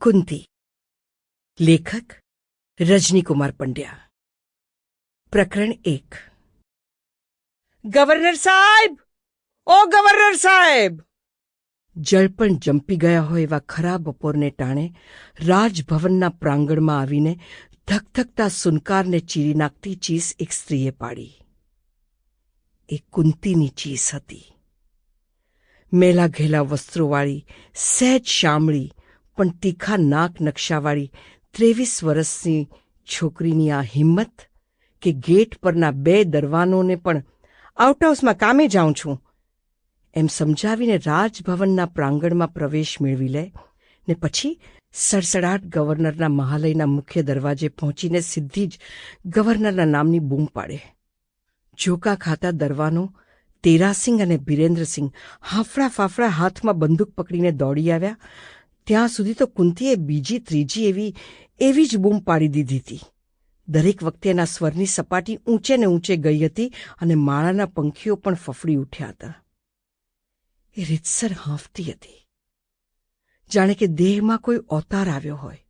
કુંતી લેખક રજનીકુમાર પંડ્યા પ્રકરણ એક ગવર્નર સાહેબ ઓ ગવર્નર સાહેબ જળપણ જંપી ગયા હોય એવા ખરા બપોરને ટાણે રાજભવનના પ્રાંગણમાં આવીને ધકધકતા સુનકારને ચીરી નાખતી ચીસ એક સ્ત્રીએ પાડી એ કુંતીની ચીસ હતી મેલા ઘેલા વસ્ત્રોવાળી સહેજ શામળી પણ તીખા નાક નકશાવાળી ત્રેવીસ વર્ષની છોકરીની આ હિંમત કે ગેટ પરના બે દરવાનોને પણ આઉટહાઉસમાં કામે જાઉં છું. એમ સમજાવીને રાજભવનના પ્રાંગણમાં પ્રવેશ મેળવી લે ને પછી સડસડાટ ગવર્નરના મહાલયના મુખ્ય દરવાજે પહોંચીને સીધી જ ગવર્નરના નામની બૂમ પાડે. જોકા ખાતા દરવાનો તેરાસિંહ અને બિરેન્દ્રસિંહ હાફડા ફાફડા હાથમાં બંદૂક પકડીને દોડી આવ્યા ત્યાં સુધી તો કુંતીએ બીજી, ત્રીજી એવી એવી જ બૂમ પાડી દીધી હતી. દરેક વખતે એના સ્વરની સપાટી ઊંચે ને ઊંચે ગઈ હતી અને માળાના પંખીઓ પણ ફફડી ઉઠ્યા હતા. એ રીતસર હાંફતી હતી. જાણે કે દેહમાં કોઈ અવતાર આવ્યો હોય.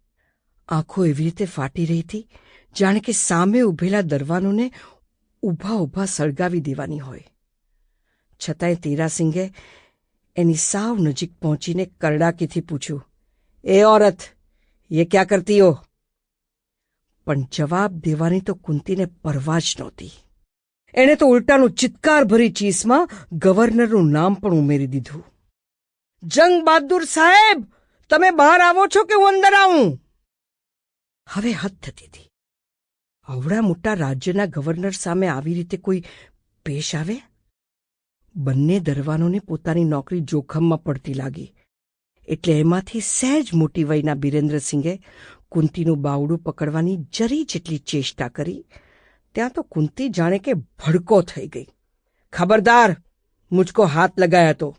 આંખો એવી રીતે ફાટી રહી હતી, જાણે કે સામે ઊભેલા દરવાનોને ઊભા ઊભા સળગાવી દેવાની હોય. છતાંય તેરાસિંગે એની સાવ નજીક પહોંચીને કરડાકીથી પૂછ્યું, એ ઓરત એ ક્યાં કરતી હો? પણ જવાબ દેવાની તો કુંતીને પરવા જ નહોતી. એણે તો ઉલટાનું ચિત્કાર ભરી ચીસમાં ગવર્નરનું નામ પણ ઉમેરી દીધું. જંગ બહાદુર સાહેબ, તમે બહાર આવો છો કે હું અંદર આવું? હવે હદ થતી હતી. આવડા મોટા રાજ્યના ગવર્નર સામે આવી રીતે કોઈ પેશ આવે? બંને દરવાનોને પોતાની નોકરી જોખમમાં પડતી લાગી. એટલે એમાંથી સહેજ મોટી વયના બિરેન્દ્રસિંહે કુંતીનું બાવડું પકડવાની જરી જેટલી ચેષ્ટા કરી, ત્યાં તો કુંતી જાણે કે ભડકો થઈ ગઈ. ખબરદાર, મુજકો હાથ લગાયા તો.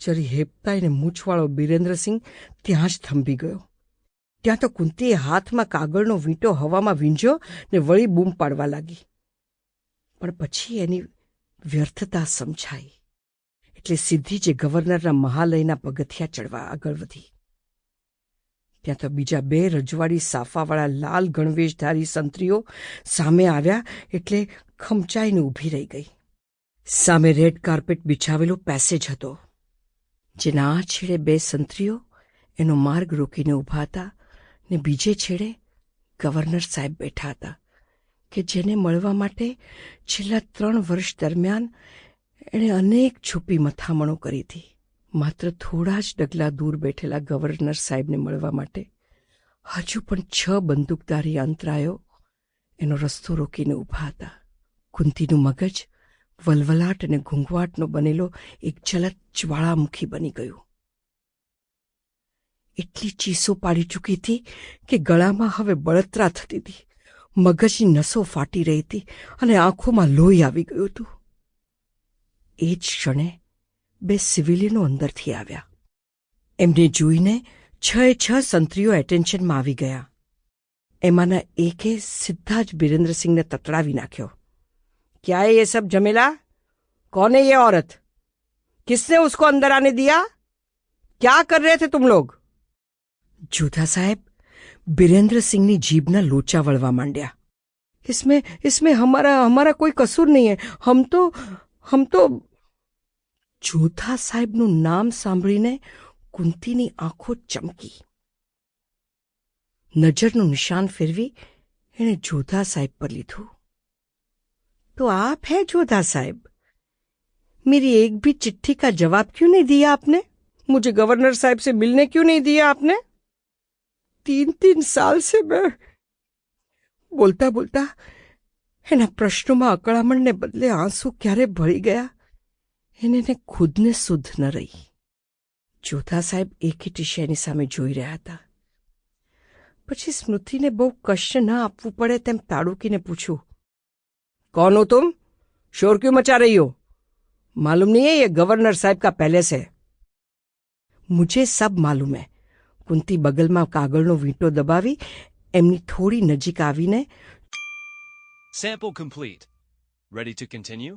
જરી હેપતાઈને મૂછવાળો બિરેન્દ્રસિંહ ત્યાં જ થંભી ગયો. ત્યાં તો કુંતીએ હાથમાં કાગળનો વીંટો હવામાં વીંઝ્યો ને વળી બૂમ પાડવા લાગી. પણ પછી એની વ્યર્થતા સમજાઈ. એટલે સીધી જે ગવર્નરના મહાલયના પગથિયા ચડવા આગળ વધી. ત્યાં તો બીજા બે રજવાડી સાફાવાળા લાલ ગણવેશધારી સંત્રીઓ સામે આવ્યા એટલે ખમચાઈને ઊભી રહી ગઈ. સામે રેડ કાર્પેટ બિછાવેલો પેસેજ હતો. જેના આ છેડે બે સંત્રીઓ એનો માર્ગ રોકીને ઊભા હતા ને બીજે છેડે ગવર્નર સાહેબ બેઠા હતા. કે જેને મળવા માટે છેલ્લા ત્રણ વર્ષ દરમિયાન એણે અનેક છુપી મથામણો કરી હતી. માત્ર થોડા જ ડગલા દૂર બેઠેલા ગવર્નર સાહેબને મળવા માટે હજુ પણ છ બંદૂકધારી અંતરાયો એનો રસ્તો રોકીને ઊભા હતા. કુંતીનું મગજ વલવલાટ અને ઘૂંઘવાટનો બનેલો એક જલત જ્વાળામુખી બની ગયું. એટલી ચીસો પાડી ચૂકી હતી કે ગળામાં હવે બળતરા થતી હતી. મગજની નસો ફાટી રહી હતી અને આંખોમાં લોહી આવી ગયું હતું એ જ ક્ષણે બે સિવિલિયનો અંદરથી આવ્યા એમને જોઈને છ એ છ સંત્રીઓ એટેન્શનમાં આવી ગયા એમાંના એકે સીધા જ બિરેન્દ્રસિંહને તતડાવી નાખ્યો क्या है ये सब झमेला कौन है ये औरत किसने उसको अंदर आने दिया क्या कर रहे थे तुम लोग जोधा साहब बीरेंद्र सिंह ની જીભના લોચા વળવા માંડ્યા इसमें इसमें हमारा हमारा कोई कसूर नहीं है हम तो हम तो જોધા સાહેબનું નામ સાંભળીને કુંતીની આંખો ચમકી નજરનું નિશાન ફેરવી એણે જોધા સાહેબ પર લીધું तो आप हैं जोधा साहब मेरी एक भी चिट्ठी का जवाब क्यों नहीं दिया आपने मुझे गवर्नर साहब से मिलने क्यों नहीं दिया आपने तीन तीन साल से मैं બોલતા બોલતા એના પ્રશ્નોમાં અકળામણને બદલે આંસુ ક્યારે ભળી ગયા એને એને ખુદને સુધ ન રહી જોધા સાહેબ એકી એની સામે જોઈ રહ્યા હતા પછી સ્મૃતિને બહુ કષ્ટ ન આપવું પડે તેમ તાડુકીને પૂછ્યું कौन हो तुम शोर क्यों मचा रही हो मालूम नहीं है ये गवर्नर साहब का पैलेस है मुझे सब मालूम है કુંતી બગલમાં કાગળનો વીંટો દબાવી એમની થોડી નજીક આવીને Sample complete. Ready to continue?